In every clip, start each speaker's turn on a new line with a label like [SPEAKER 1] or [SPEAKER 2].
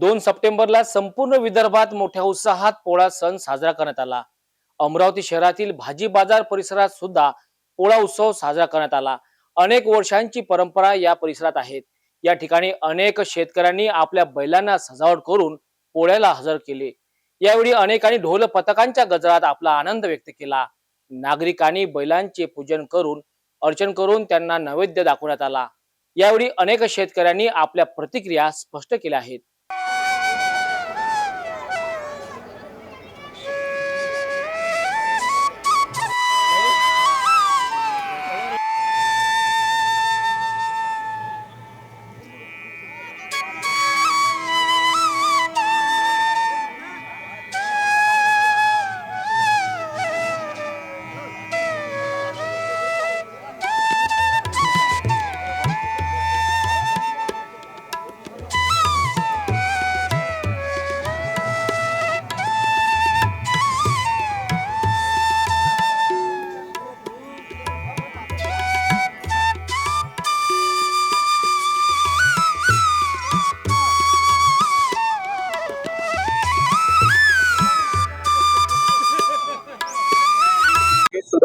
[SPEAKER 1] दोन सप्टेंबरला संपूर्ण विदर्भात मोठ्या उत्साहात पोळा सण साजरा करण्यात आला. अमरावती शहरातील भाजी बाजार परिसरात सुद्धा पोळा उत्सव साजरा करण्यात आला. अनेक वर्षांची परंपरा या परिसरात आहेत. या ठिकाणी अनेक शेतकऱ्यांनी आपल्या बैलांना सजावट करून पोळ्याला हजर केले. यावेळी अनेकांनी ढोल पथकांच्या गजरात आपला आनंद व्यक्त केला. नागरिकांनी बैलांचे पूजन करून अर्चन करून त्यांना नैवेद्य दाखवण्यात आला. यावेळी अनेक शेतकऱ्यांनी आपल्या प्रतिक्रिया स्पष्ट केल्या आहेत.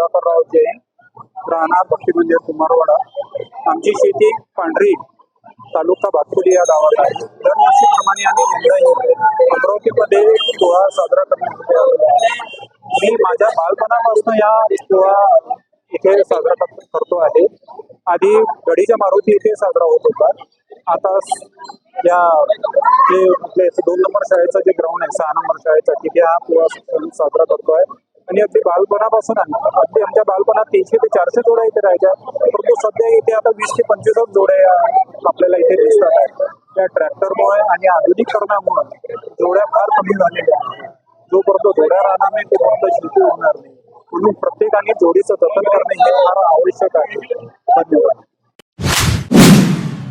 [SPEAKER 2] सुधाकरराव जैन राहणार पक्षी मंदिर कुमारवाडा आमची शेती पांढरी तालुका भातकुली या गावात आहे. दरवर्षीप्रमाणे आम्ही यंदाही अमरावतीमध्ये पोळा साजरा करण्यासाठी मी माझ्या बालपणापासून या पोळा इथे साजरा करतो आहे. आधी गडीच्या मारुती इथे साजरा होत होता. आता या जे आपले दोन नंबर शाळेचं जे ग्राउंड आहे सहा नंबर शाळेचा तिथे हा पोळा सण साजरा आहे आणि अगदी बालपणापासून आहे. अगदी आमच्या बालपणात तीनशे ते चारशे जोड्या इथे राहायच्या. परंतु सध्या इथे आता वीस ते पंचवीसच जोड्या आपल्याला इथे दिसतात. आहेत त्या ट्रॅक्टरमुळे आणि आधुनिकरणामुळे जोड्या फार कमी झालेल्या आहेत. जोपर्यंत जोड्या राहणार नाही तोपर्यंत शेती होणार नाही. म्हणून प्रत्येकाने जोडीचं जतन करणे हे फार आवश्यक आहे. धन्यवाद.